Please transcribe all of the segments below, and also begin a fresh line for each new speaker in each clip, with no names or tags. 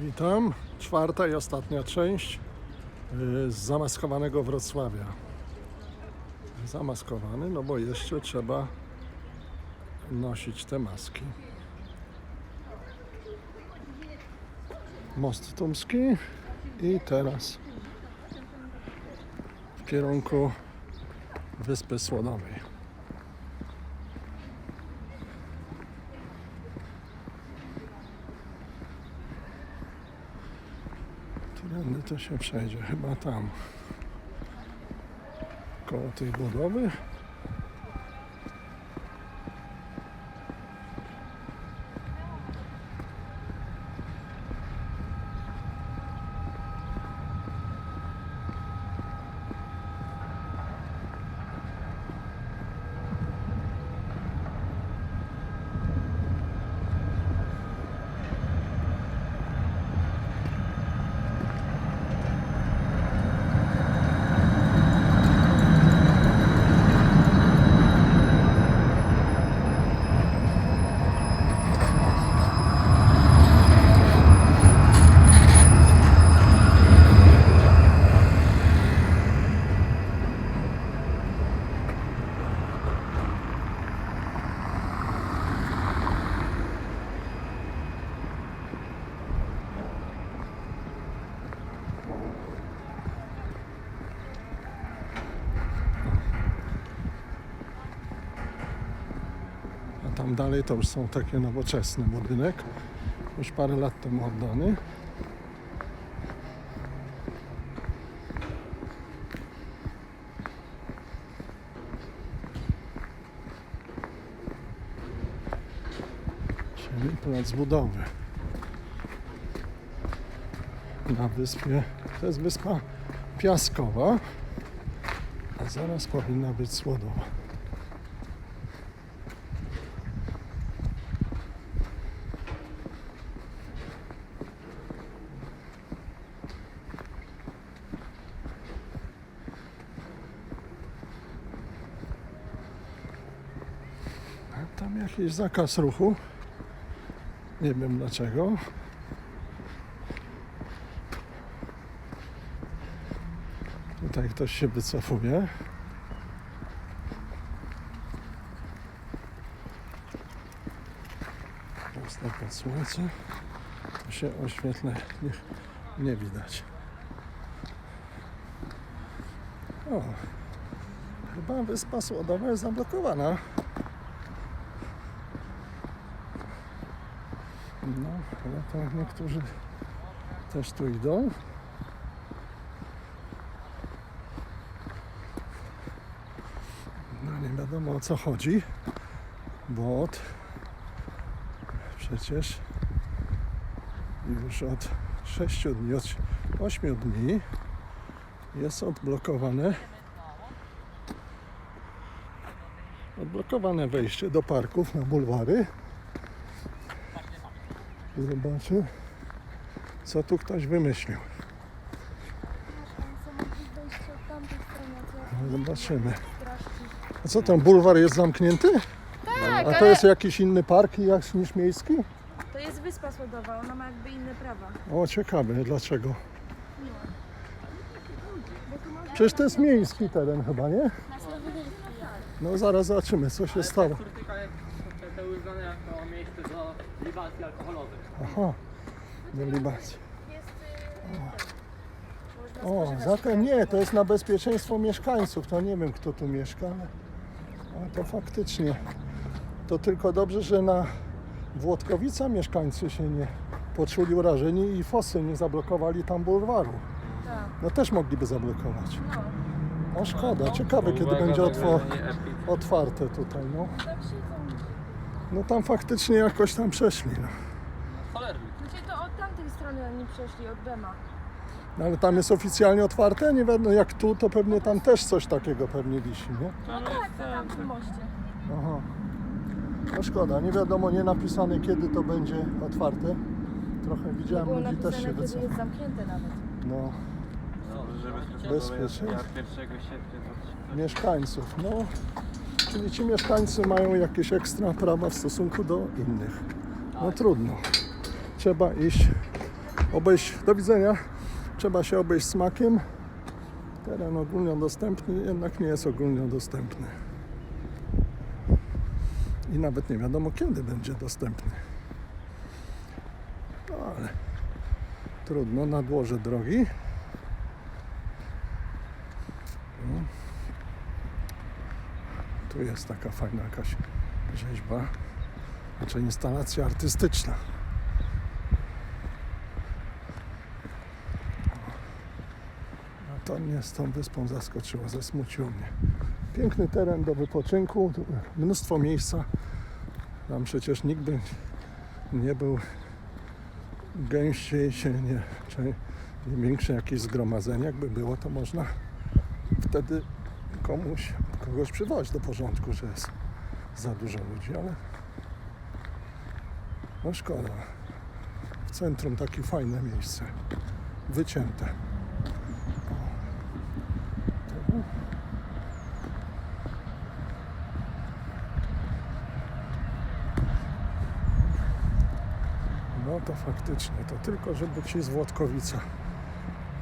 Witam. Czwarta i ostatnia część y, z zamaskowanego Wrocławia. Zamaskowany, no bo jeszcze trzeba nosić te maski. Most Tumski i teraz w kierunku Wyspy Słonowej. To się przejdzie? Chyba tam. Koło tej budowy. Tam dalej to już są takie nowoczesny budynek. Już parę lat temu oddany. Czyli plac budowy. Na wyspie, to jest wyspa piaskowa, a zaraz powinna być słodowa. A Tam jakiś zakaz ruchu. Nie wiem dlaczego. Tutaj ktoś się wycofuje. Pod słońce. Tu się oświetla. Nie, nie widać. O, chyba wyspa Słodowa jest zablokowana. No, to niektórzy też tu idą. No nie wiadomo o co chodzi, bo od przecież już od 6 dni, od 8 dni jest odblokowane odblokowane wejście do parków na bulwary. Zobaczę, co tu ktoś wymyślił. Zobaczymy. A co tam, bulwar jest zamknięty?
Tak,
A to
ale
jest jakiś inny park jak- niż miejski?
to jest Wyspa Słodowa, ona ma jakby inne prawa.
O, ciekawe, dlaczego? Przecież to jest miejski teren chyba, nie? No zaraz zobaczymy, co się stało.
Turystyka jest kategoryzowana jako miejsce do libacji alkoholowych.
Aha, do libacji. O, zatem nie, to jest na bezpieczeństwo mieszkańców. To nie wiem, kto tu mieszka, ale, ale to faktycznie. To tylko dobrze, że na Włodkowica mieszkańcy się nie poczuli urażeni i fosy nie zablokowali tam bulwaru.
tak,
No też mogliby zablokować.
no.
No szkoda, ciekawe kiedy
Uwaga,
będzie otwo-
epic.
otwarte tutaj. No.
Tak
no tam faktycznie jakoś tam przeszli. No.
Cholerny.
Znaczy to od tamtej strony oni przeszli, od Bema.
No, ale tam jest oficjalnie otwarte? Nie wiadomo, jak tu, to pewnie tam też coś takiego pewnie wisi, nie?
No tak, na tamtym moście.
Aha. No szkoda, nie wiadomo, nie napisane kiedy to będzie otwarte. Trochę widziałem,
było
ludzi też się
kiedy
wycofało.
jest zamknięte nawet.
No,
No, żeby
Bezpiecznie.
1 sierpnia 2000.
mieszkańców, no. Czyli ci mieszkańcy mają jakieś ekstra prawa w stosunku do innych. No trudno. Trzeba iść obejść, do widzenia, trzeba się obejść smakiem. Teren ogólnodostępny jednak nie jest ogólnodostępny. I nawet nie wiadomo kiedy będzie dostępny. No ale trudno, nadłoże drogi. No. Tu jest taka fajna jakaś rzeźba, znaczy instalacja artystyczna. A to mnie z tą wyspą zaskoczyło, zasmuciło mnie. Piękny teren do wypoczynku, mnóstwo miejsca. Tam przecież nikt by nie był gęściej się nie, czy większe jakieś zgromadzenie, jakby było, to można wtedy komuś, kogoś przywołać do porządku, że jest za dużo ludzi, ale no szkoda. W centrum takie fajne miejsce, wycięte. No to faktycznie, to tylko żeby ci z Włodkowica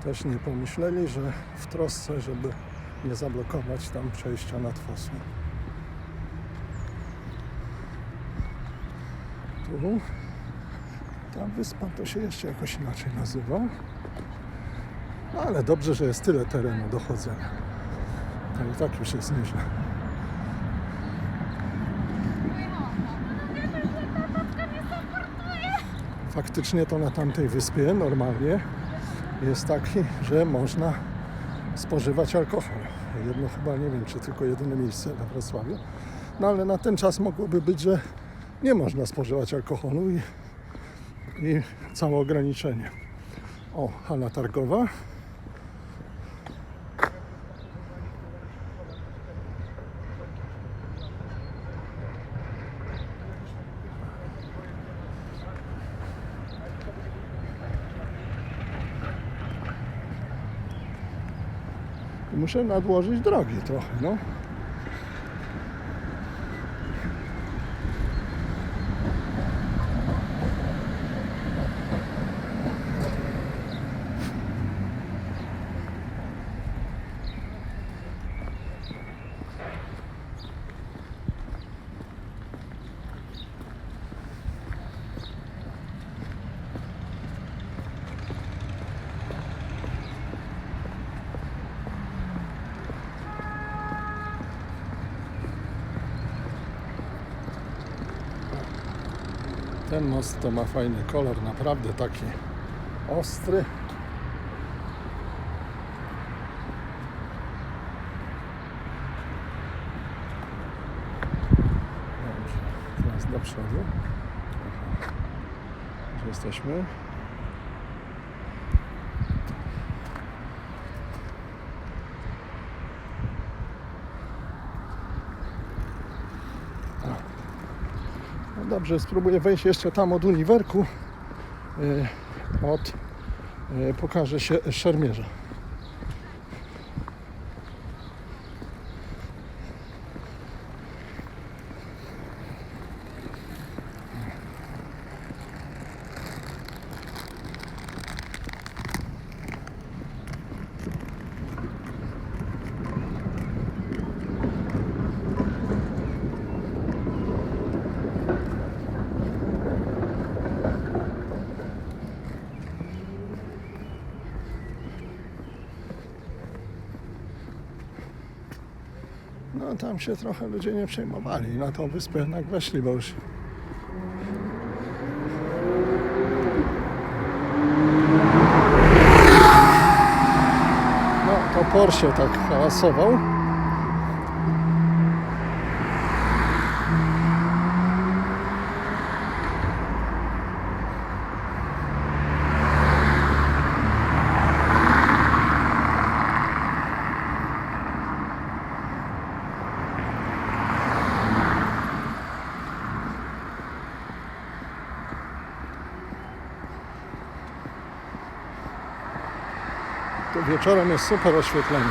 też nie pomyśleli, że w trosce, żeby nie zablokować tam przejścia nad Fosą. Tu ta wyspa to się jeszcze jakoś inaczej nazywa. No ale dobrze, że jest tyle terenu do chodzenia. To i tak już jest nieźle. Faktycznie to na tamtej wyspie normalnie jest taki, że można spożywać alkohol. Jedno chyba, nie wiem, czy tylko jedyne miejsce we Wrocławiu. No ale na ten czas mogłoby być, że nie można spożywać alkoholu i, i całe ograniczenie. O, hala targowa. Muszę nadłożyć drogi trochę, no. Most to ma fajny kolor, naprawdę taki ostry. Dobrze, teraz do przodu. Gdzie jesteśmy? Dobrze, spróbuję wejść jeszcze tam od uniwerku. Yy, Od yy, pokaże się szermierza. No tam się trochę ludzie nie przejmowali. Na tą wyspę jednak weszli, bo już No to Porsche tak hałasował. To wieczorem jest super oświetlenie.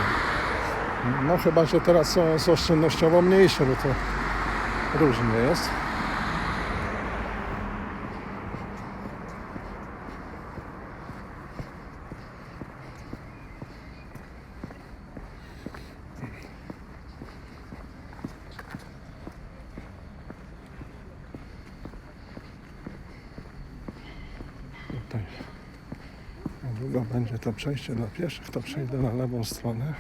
No chyba, że teraz są, jest oszczędnościowo mniejsze, bo to różnie jest. tutaj niedługo będzie to przejście dla pieszych, to przejdę na lewą stronę.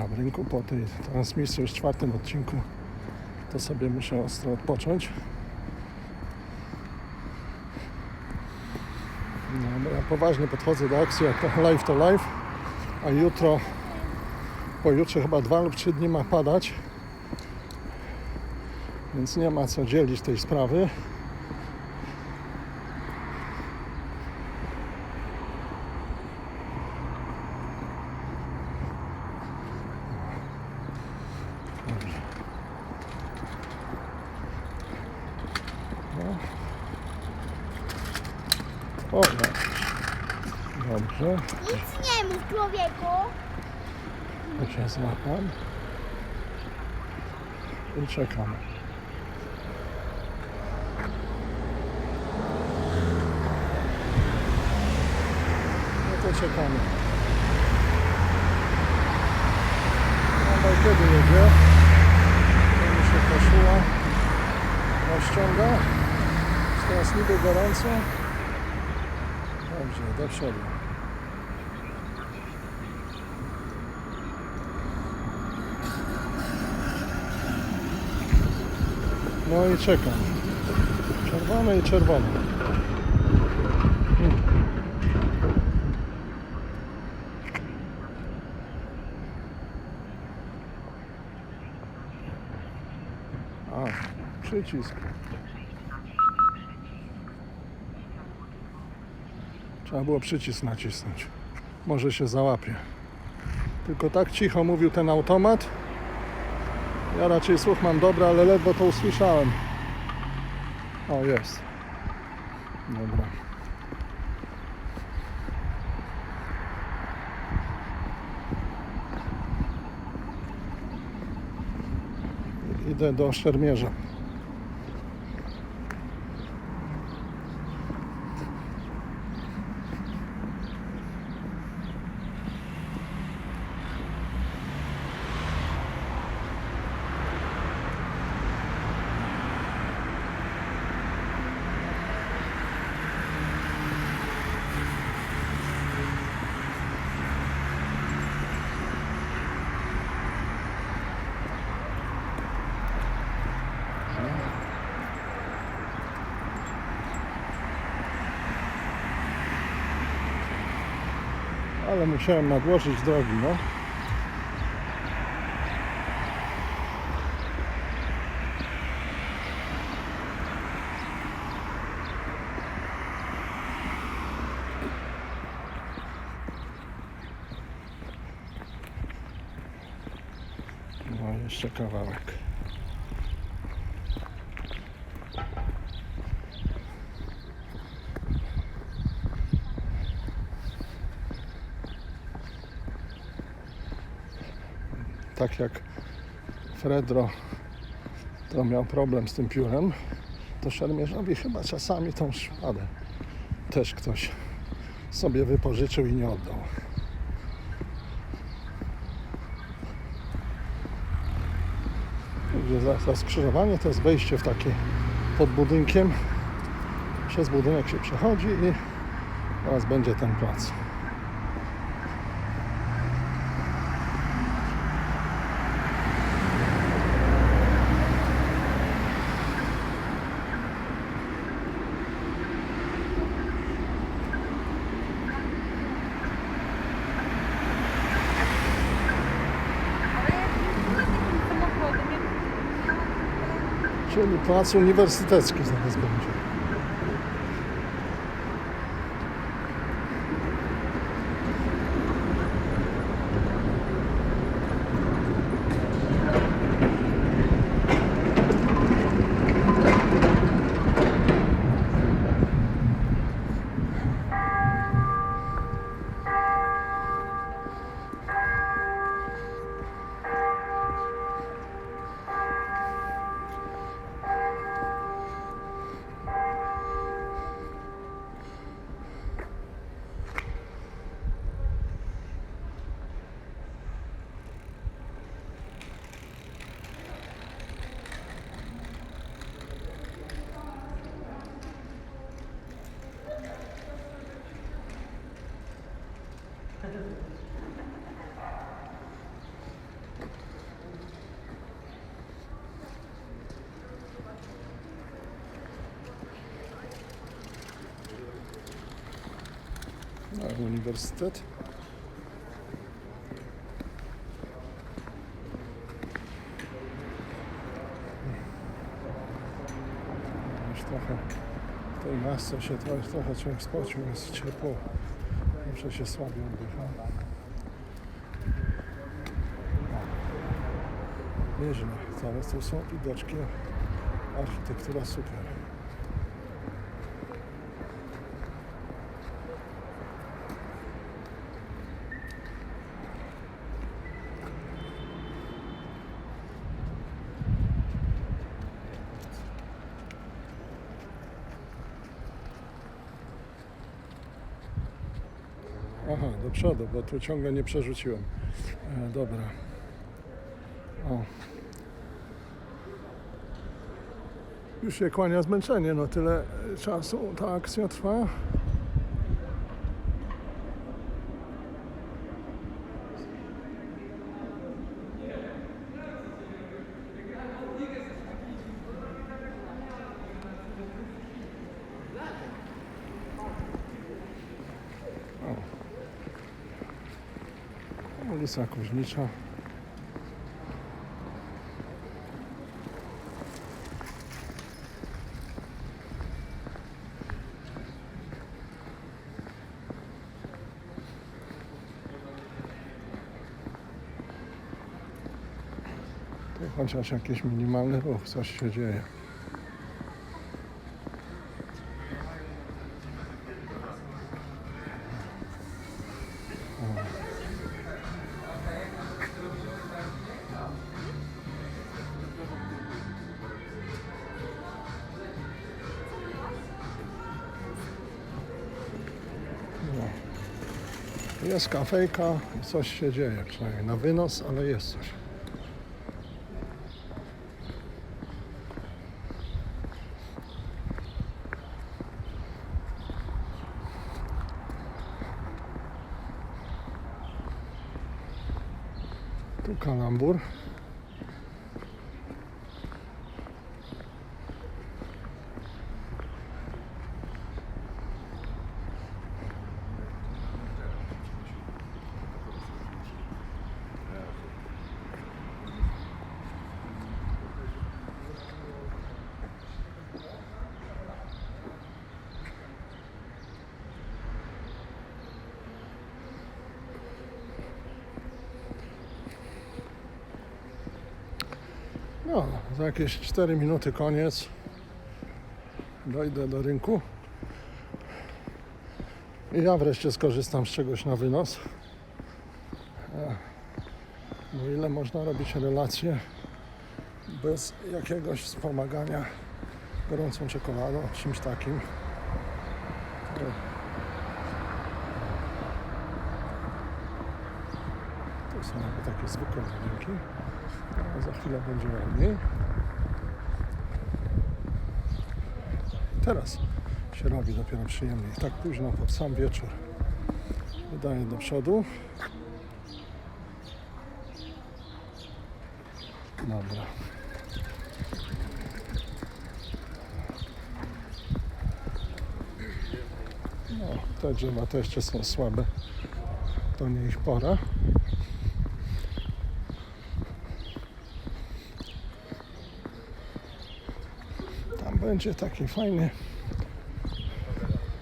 A w rynku po tej transmisji już czwartym odcinku to sobie muszę ostro odpocząć. No, ja poważnie podchodzę do akcji jak live to live, a jutro, pojutrze chyba dwa lub trzy dni ma padać, więc nie ma co dzielić tej sprawy. O. Dobrze,
Nic nie mów, człowieku.
to się złapam. I czekamy. Czekamy. No i kiedy jedzie? To mi się koszyła rozciąga. Jest Teraz niby gorąco. Dobrze, do przodu. No i czekam. Czerwone i czerwone. Hmm. A, przycisk. Trzeba było przycisk nacisnąć. Może się załapie. Tylko tak cicho mówił ten automat. Ja raczej słuch mam dobry, ale ledwo to usłyszałem. O, jest. Dobra. Idę do szermierza. Ale musiałem nadłożyć drogi, no. No, jeszcze kawałek. Tak jak Fredro to miał problem z tym piórem, to szermierzowi chyba czasami tą szpadę też ktoś sobie wypożyczył i nie oddał. Za, za skrzyżowanie to jest wejście w takie pod budynkiem. Przez budynek się przechodzi i teraz będzie ten plac. Plac uniwersytecki zaraz będzie. Uniwersytet. Trochę w tej masce się trochę, trochę człowiek spocił, jest ciepło. Muszę się słabiej oddycha. Nieźle, teraz tu są widoczki. Architektura super. Aha, do przodu, bo tu ciągle nie przerzuciłem. E, dobra. O. Już się kłania zmęczenie, no tyle czasu ta akcja trwa. Ulica Kuźnicza. Chociaż jakiś minimalny ruch, coś się dzieje. Jest kafejka, coś się dzieje, przynajmniej na wynos, ale jest coś. Tu kalambur. No, za jakieś 4 minuty koniec. Dojdę do rynku. I ja wreszcie skorzystam z czegoś na wynos. E, Bo ile można robić relacje bez jakiegoś wspomagania gorącą czekoladą, czymś takim. To są takie zwykłe rynki. A za chwilę będzie ładniej. Teraz się robi dopiero przyjemniej. Tak późno, pod sam wieczór. Wydaję do przodu. Dobra. No, te drzewa to jeszcze są słabe. To nie ich pora. Tam będzie taki fajny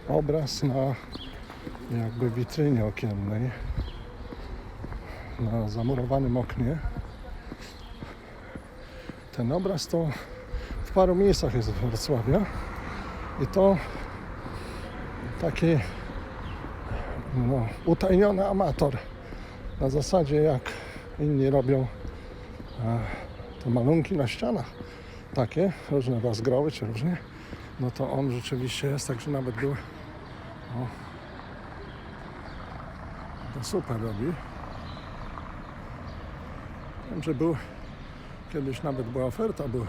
obraz na jakby witrynie okiennej na zamurowanym oknie. Ten obraz to w paru miejscach jest w Wrocławiu i to taki no, utajniony amator na zasadzie jak inni robią e, te malunki na ścianach takie, różne rozgroły czy różnie, no to on rzeczywiście jest, także nawet był, to super robi. Wiem, że był, kiedyś nawet była oferta, był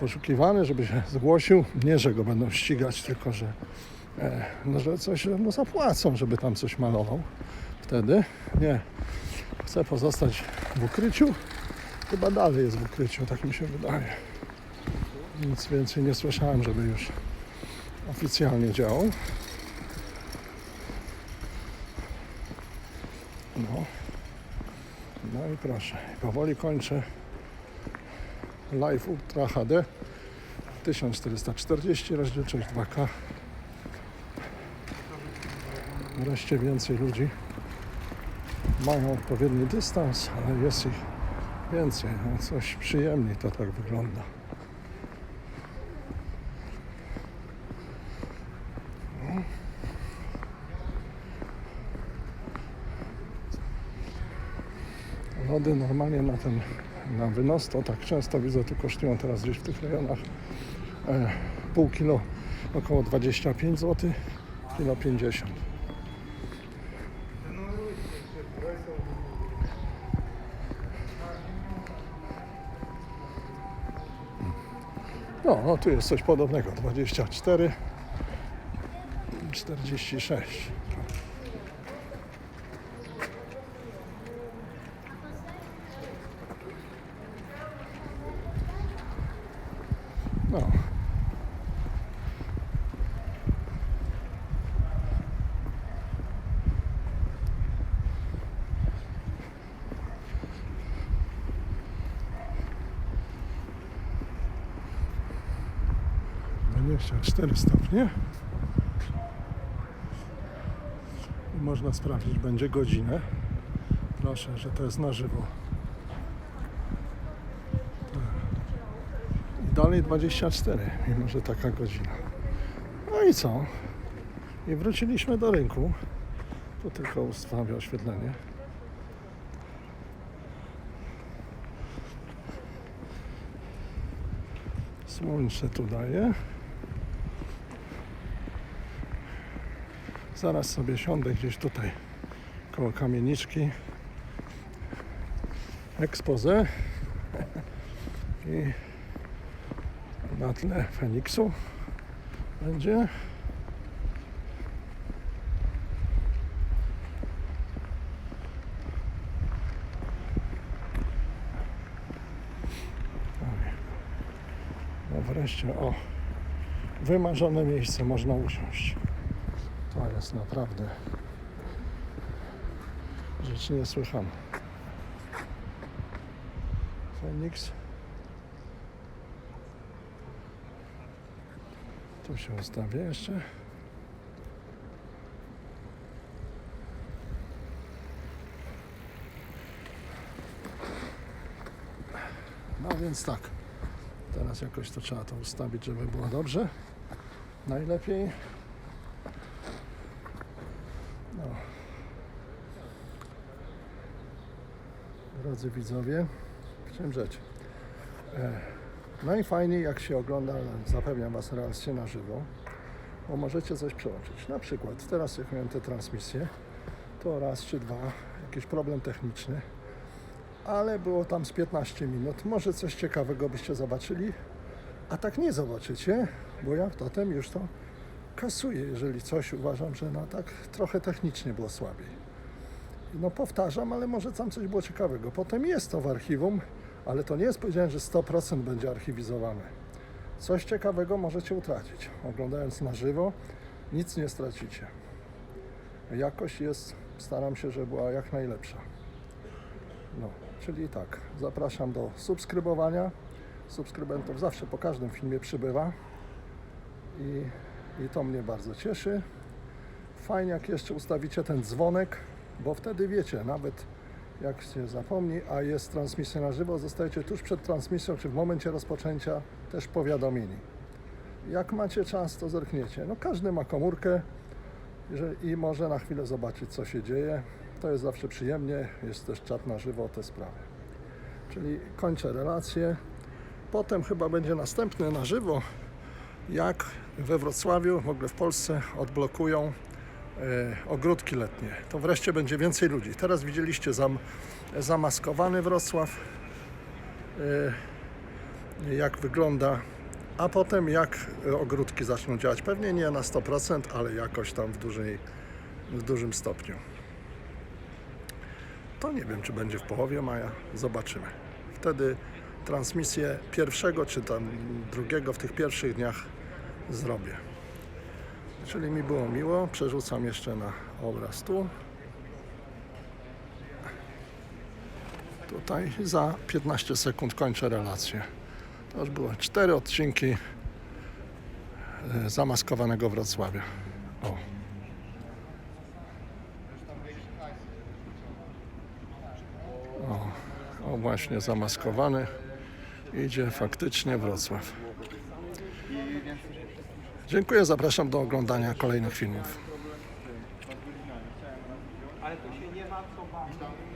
poszukiwany, żeby się zgłosił, nie, że go będą ścigać, tylko że, e, no, że coś no, zapłacą, żeby tam coś malował. Wtedy? Nie. Chcę pozostać w ukryciu. Chyba dalej jest w ukryciu, tak mi się wydaje. Nic więcej nie słyszałem, żeby już oficjalnie działał. No. No i proszę. Powoli kończę Live Ultra HD 1440 rozdzielczość 2K. Wreszcie więcej ludzi mają odpowiedni dystans, ale jest ich więcej. No coś przyjemniej to tak wygląda. Lody normalnie na ten na wynos to tak często widzę, to kosztują teraz gdzieś w tych rejonach e, pół kilo około 25 zł, kilo 50. No, no tu jest coś podobnego, 24, 46. 4 stopnie. Można sprawdzić, będzie godzinę. Proszę, że to jest na żywo. Tak. I dalej 24, mimo że taka godzina. No i co? I wróciliśmy do rynku. Tu tylko ustawię oświetlenie. Słońce tu daje. Zaraz sobie siądę gdzieś tutaj koło kamieniczki. Expose. I na tle Feniksu będzie. No wreszcie, o, wymarzone miejsce można usiąść. To jest naprawdę rzecz niesłychana. Feniks. Tu się ustawię jeszcze. No więc tak. Teraz jakoś to trzeba to ustawić, żeby było dobrze. Najlepiej. No. Drodzy widzowie, w czym rzecz? E, Najfajniej jak się ogląda, zapewniam Was, relacje na żywo, bo możecie coś przełączyć. Na przykład teraz jak miałem te transmisje, to raz czy dwa, jakiś problem techniczny, ale było tam z 15 minut. Może coś ciekawego byście zobaczyli, a tak nie zobaczycie, bo ja potem już to kasuję, jeżeli coś uważam, że no tak trochę technicznie było słabiej. No powtarzam, ale może tam coś było ciekawego. Potem jest to w archiwum, ale to nie jest powiedziane, że 100% będzie archiwizowane. Coś ciekawego możecie utracić. Oglądając na żywo, nic nie stracicie. Jakość jest, staram się, żeby była jak najlepsza. No, czyli tak, zapraszam do subskrybowania. Subskrybentów zawsze po każdym filmie przybywa i, i to mnie bardzo cieszy. Fajnie, jak jeszcze ustawicie ten dzwonek, bo wtedy wiecie, nawet jak się zapomni, a jest transmisja na żywo, zostajecie tuż przed transmisją, czy w momencie rozpoczęcia też powiadomieni. Jak macie czas, to zerkniecie. No każdy ma komórkę i może na chwilę zobaczyć, co się dzieje. To jest zawsze przyjemnie, jest też czat na żywo te sprawy. Czyli kończę relację. Potem chyba będzie następny na żywo, jak we Wrocławiu, w ogóle w Polsce odblokują ogródki letnie. To wreszcie będzie więcej ludzi. Teraz widzieliście zam, zamaskowany Wrocław, e, jak wygląda, a potem jak e, ogródki zaczną działać. Pewnie nie na 100%, ale jakoś tam w, dużej, w dużym stopniu. to nie wiem, czy będzie w połowie maja. Zobaczymy. Wtedy transmisję pierwszego czy tam drugiego w tych pierwszych dniach zrobię. Czyli mi było miło. Przerzucam jeszcze na obraz tu. Tutaj za 15 sekund kończę relację. To już były cztery odcinki e, zamaskowanego Wrocławia. O. O, o właśnie zamaskowany idzie faktycznie Wrocław. Dziękuję, zapraszam do oglądania kolejnych filmów.